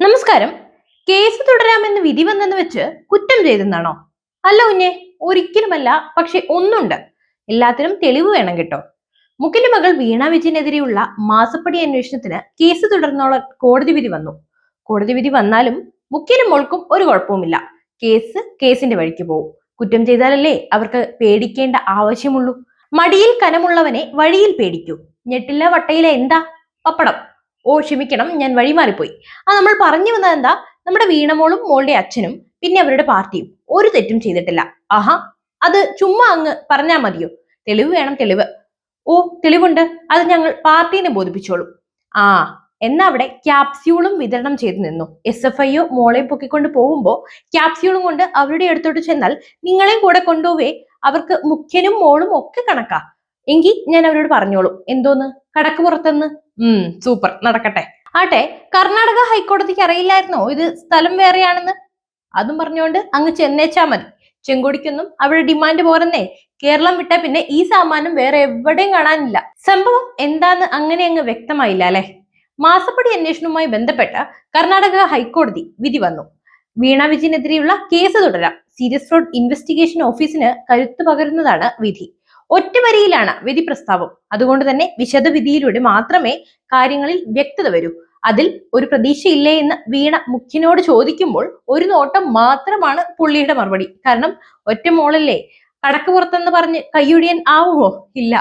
നമസ്കാരം. കേസ് തുടരാമെന്ന് വിധി വന്നെന്ന് വെച്ച് കുറ്റം ചെയ്തെന്നാണോ? അല്ല കുഞ്ഞെ ഒരിക്കലുമല്ല പക്ഷെ ഒന്നുണ്ട്. എല്ലാത്തിനും തെളിവ് വേണം കേട്ടോ. മുക്കിന്റെ മകൾ വീണ വിജയനെതിരെയുള്ള മാസപ്പടി അന്വേഷണത്തിന് കേസ് തുടർന്നോളം കോടതി വിധി വന്നു. കോടതി വിധി വന്നാലും മുക്കിനും മോൾക്കും ഒരു കുഴപ്പവുമില്ല. കേസ് കേസിന്റെ വഴിക്ക് പോകും കുറ്റം ചെയ്താലല്ലേ അവർക്ക് പേടിക്കേണ്ട ആവശ്യമുള്ളൂ. മടിയിൽ കനമുള്ളവനെ വഴിയിൽ പേടിക്കൂ. ഞെട്ടില്ല വട്ടയില എന്താ? പപ്പടം. ഓ ക്ഷമിക്കണം ഞാൻ വഴിമാറിപ്പോയി ആ നമ്മൾ പറഞ്ഞു വന്നത് എന്താ നമ്മുടെ വീണമോളും മോളുടെ അച്ഛനും പിന്നെ അവരുടെ പാർട്ടിയും. ഒരു തെറ്റും ചെയ്തിട്ടില്ല. ആഹാ അത് ചുമ്മാ അങ്ങ് പറഞ്ഞാ മതിയോ? തെളിവ് വേണം തെളിവ്. ഓ തെളിവുണ്ട്. അത് ഞങ്ങൾ പാർട്ടീനെ ബോധിപ്പിച്ചോളൂ. ആ എന്നാ അവിടെ ക്യാപ്സ്യൂളും വിതരണം ചെയ്തു നിന്നു. എസ് എഫ് ഐഒ മോളെ പൊക്കിക്കൊണ്ട് പോകുമ്പോ ക്യാപ്സ്യൂളും കൊണ്ട് അവരുടെ അടുത്തോട്ട് ചെന്നാൽ നിങ്ങളെയും കൂടെ കൊണ്ടുപോവേ. അവർക്ക് മുഖ്യനും മോളും ഒക്കെ കണക്കാ. എങ്കിൽ ഞാൻ അവരോട് പറഞ്ഞോളൂ. എന്തോന്ന്? കടക്ക് പുറത്തെന്ന് ഉം സൂപ്പർ നടക്കട്ടെ. ആട്ടെ കർണാടക ഹൈക്കോടതിക്ക് അറിയില്ലായിരുന്നോ? ഇത് സ്ഥലം വേറെയാണെന്ന്? അതും പറഞ്ഞുകൊണ്ട് അങ്ങ് ചെന്നേച്ചാ മതി. ചെങ്കോടിക്കൊന്നും അവിടെ ഡിമാൻഡ് പോരെന്നേ. കേരളം വിട്ട പിന്നെ ഈ സാമാനം വേറെ എവിടെയും കാണാനില്ല. സംഭവം എന്താന്ന് അങ്ങനെ അങ്ങ് വ്യക്തമായില്ല അല്ലെ? മാസപ്പടി അന്വേഷണവുമായി ബന്ധപ്പെട്ട കർണാടക ഹൈക്കോടതി വിധി വന്നു. വീണ വിജയനെതിരെയുള്ള കേസ് തുടരാം. സീരിയസ് ഫ്രോഡ് ഇൻവെസ്റ്റിഗേഷൻ ഓഫീസിന് കരുത്തു പകരുന്നതാണ് വിധി. ഒറ്റ വരിയിലാണ് വിധി പ്രസ്താവം അതുകൊണ്ട് തന്നെ വിശദവിധിയിലൂടെ മാത്രമേ കാര്യങ്ങളിൽ വ്യക്തത വരൂ. അതിൽ ഒരു പ്രതീക്ഷയില്ലേ എന്ന് വീണ മുഖ്യനോട് ചോദിക്കുമ്പോൾ ഒരു നോട്ടം മാത്രമാണ് പുള്ളിയുടെ മറുപടി. കാരണം ഒറ്റ മോളല്ലേ? കടക്ക് പുറത്തെന്ന് പറഞ്ഞ് കയ്യൊഴിയാൻ ആവുമോ? ഇല്ല.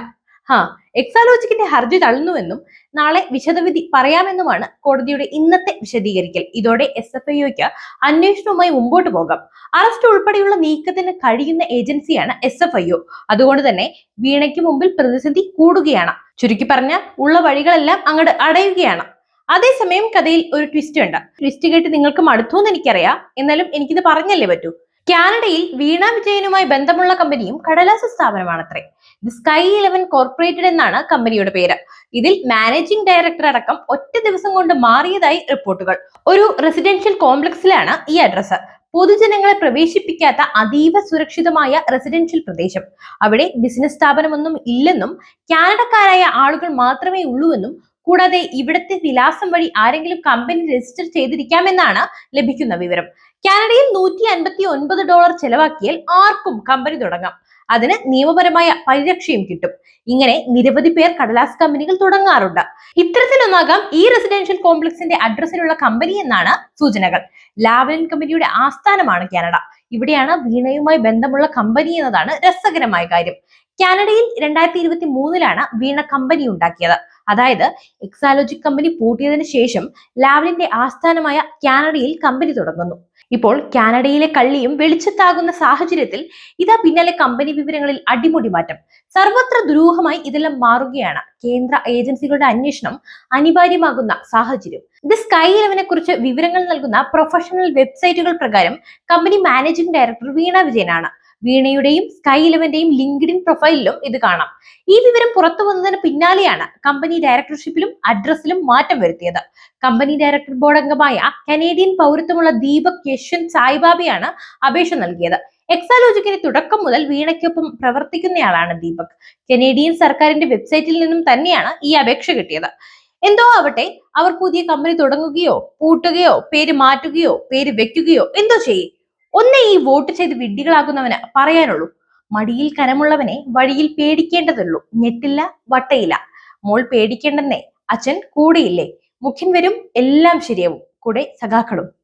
ഹാ എക്സാലോജിക്കിന്റെ ഹർജി തള്ളുന്നുവെന്നും നാളെ വിശദവിധി പറയാമെന്നുമാണ് കോടതിയുടെ ഇന്നത്തെ വിശദീകരിക്കൽ. ഇതോടെ എസ് എഫ് ഐഒക്ക് അന്വേഷണവുമായി മുമ്പോട്ട് പോകാം. അറസ്റ്റ് ഉൾപ്പെടെയുള്ള നീക്കത്തിന് കഴിയുന്ന ഏജൻസിയാണ് എസ് എഫ് ഐ ഒ അതുകൊണ്ട് തന്നെ വീണയ്ക്ക് മുമ്പിൽ പ്രതിസന്ധി കൂടുകയാണ്. ചുരുക്കി പറഞ്ഞ ഉള്ള വഴികളെല്ലാം അങ്ങോട്ട് അടയുകയാണ്. അതേസമയം കഥയിൽ ഒരു ട്വിസ്റ്റ് ഉണ്ട്. ട്വിസ്റ്റ് കേട്ട് നിങ്ങൾക്ക് മടുത്തു എന്ന് എനിക്കറിയാം. എന്നാലും എനിക്കിത് പറഞ്ഞല്ലേ പറ്റൂ. കാനഡയിൽ വീണ വിജയനുമായി ബന്ധമുള്ള കമ്പനിയും കടലാസ സ്ഥാപനമാണത്രേ. ദി സ്കൈ ഇലവൻ കോർപ്പറേറ്റഡ് എന്നാണ് കമ്പനിയുടെ പേര്. ഇതിൽ മാനേജിംഗ് ഡയറക്ടർ അടക്കം ഒറ്റ ദിവസം കൊണ്ട് മാറിയതായി റിപ്പോർട്ടുകൾ. ഒരു റെസിഡൻഷ്യൽ കോംപ്ലക്സിലാണ് ഈ അഡ്രസ്സ് പൊതുജനങ്ങളെ പ്രവേശിപ്പിക്കാത്ത അതീവ സുരക്ഷിതമായ റെസിഡൻഷ്യൽ പ്രദേശം. അവിടെ ബിസിനസ് സ്ഥാപനമൊന്നും ഇല്ലെന്നും കാനഡക്കാരായ ആളുകൾ മാത്രമേ ഉള്ളൂവെന്നും കൂടാതെ ഇവിടുത്തെ വിലാസം വഴി ആരെങ്കിലും കമ്പനി രജിസ്റ്റർ ചെയ്തിരിക്കാമെന്നാണ് ലഭിക്കുന്ന വിവരം. കാനഡയിൽ നൂറ്റി അൻപത്തി ഒൻപത് ഡോളർ ചെലവാക്കിയാൽ ആർക്കും കമ്പനി തുടങ്ങാം. അതിന് നിയമപരമായ പരിരക്ഷയും കിട്ടും. ഇങ്ങനെ നിരവധി പേർ കടലാസ് കമ്പനികൾ തുടങ്ങാറുണ്ട്. ഇത്തരത്തിലൊന്നാകാം ഈ റെസിഡൻഷ്യൽ കോംപ്ലക്സിന്റെ അഡ്രസ്സിലുള്ള കമ്പനി എന്നാണ് സൂചനകൾ. ലാവലിൻ കമ്പനിയുടെ ആസ്ഥാനമാണ് കാനഡ. ഇവിടെയാണ് വീണയുമായി ബന്ധമുള്ള കമ്പനി എന്നതാണ് രസകരമായ കാര്യം. കാനഡയിൽ രണ്ടായിരത്തി ഇരുപത്തി മൂന്നിലാണ് വീണ കമ്പനി ഉണ്ടാക്കിയത്. അതായത് എക്സാലോജിക് കമ്പനി പൂട്ടിയതിനു ശേഷം ലാവലിന്റെ ആസ്ഥാനമായ കാനഡയിൽ കമ്പനി തുടങ്ങുന്നു. ഇപ്പോൾ കാനഡയിലെ കള്ളിയും വെളിച്ചത്താകുന്ന സാഹചര്യത്തിൽ ഇതാ പിന്നാലെ കമ്പനി വിവരങ്ങളിൽ അടിമുടി മാറ്റം സർവത്ര ദുരൂഹമായി ഇതെല്ലാം മാറുകയാണ് കേന്ദ്ര ഏജൻസികളുടെ അന്വേഷണം അനിവാര്യമാകുന്ന സാഹചര്യം. ദ സ്കൈ ഇലവനെ കുറിച്ച് വിവരങ്ങൾ നൽകുന്ന പ്രൊഫഷണൽ വെബ്സൈറ്റുകൾ പ്രകാരം കമ്പനി മാനേജിംഗ് ഡയറക്ടർ വീണ വിജയനാണ്. വീണയുടെയും സ്കൈ ഇലവന്റെയും ലിങ്ക്ഡിൻ പ്രൊഫൈലിലും ഇത് കാണാം. ഈ വിവരം പുറത്തു വന്നതിന് പിന്നാലെയാണ് കമ്പനി ഡയറക്ടർഷിപ്പിലും അഡ്രസ്സിലും മാറ്റം വരുത്തിയത്. കമ്പനി ഡയറക്ടർ ബോർഡ് അംഗമായ കനേഡിയൻ പൗരത്വമുള്ള ദീപക് യശ്വന്ത് സായിബാബയാണ് അപേക്ഷ നൽകിയത്. എക്സാലോജിക്കിന് തുടക്കം മുതൽ വീണയ്ക്കൊപ്പം പ്രവർത്തിക്കുന്നയാളാണ് ദീപക്. കനേഡിയൻ സർക്കാരിന്റെ വെബ്സൈറ്റിൽ നിന്നും തന്നെയാണ് ഈ അപേക്ഷ കിട്ടിയത്. എന്തോ ആവട്ടെ അവർ പുതിയ കമ്പനി തുടങ്ങുകയോ പൂട്ടുകയോ പേര് മാറ്റുകയോ പേര് വെക്കുകയോ എന്തോ ചെയ്യും. ഒന്നേ ഈ വോട്ട് ചെയ്ത് വിഡ്ഢികളാക്കുന്നവന് പറയാനുള്ളൂ. മടിയിൽ കനമുള്ളവനെ വഴിയിൽ പേടിക്കേണ്ടതുള്ളൂ. ഞെട്ടില്ല വട്ടയില്ല. മോൾ പേടിക്കേണ്ടെന്നേ അച്ഛൻ കൂടെയില്ലേ? മുഖ്യൻ വരും എല്ലാം ശരിയാവും. കൂടെ സഖാക്കളും.